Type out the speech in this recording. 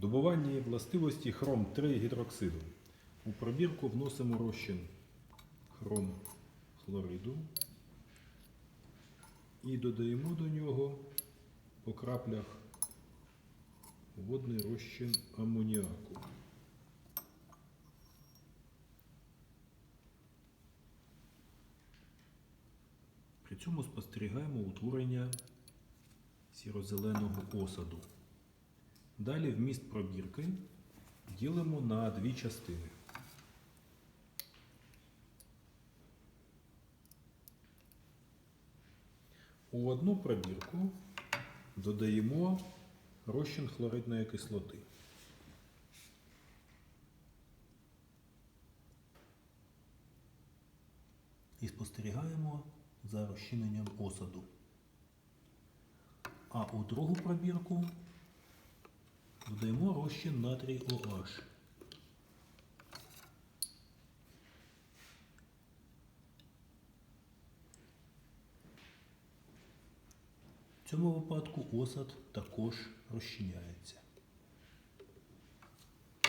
Добування властивості хром 3 гідроксиду. У пробірку вносимо розчин хром хлориду і додаємо до нього по краплях водний розчин амоніаку. При цьому спостерігаємо утворення сіро-зеленого осаду. Далі вміст пробірки ділимо на дві частини. У одну пробірку додаємо розчин хлоридної кислоти. І спостерігаємо за розчиненням осаду. А у другу пробірку додаємо розчин натрій OH. В цьому випадку осад також розчиняється.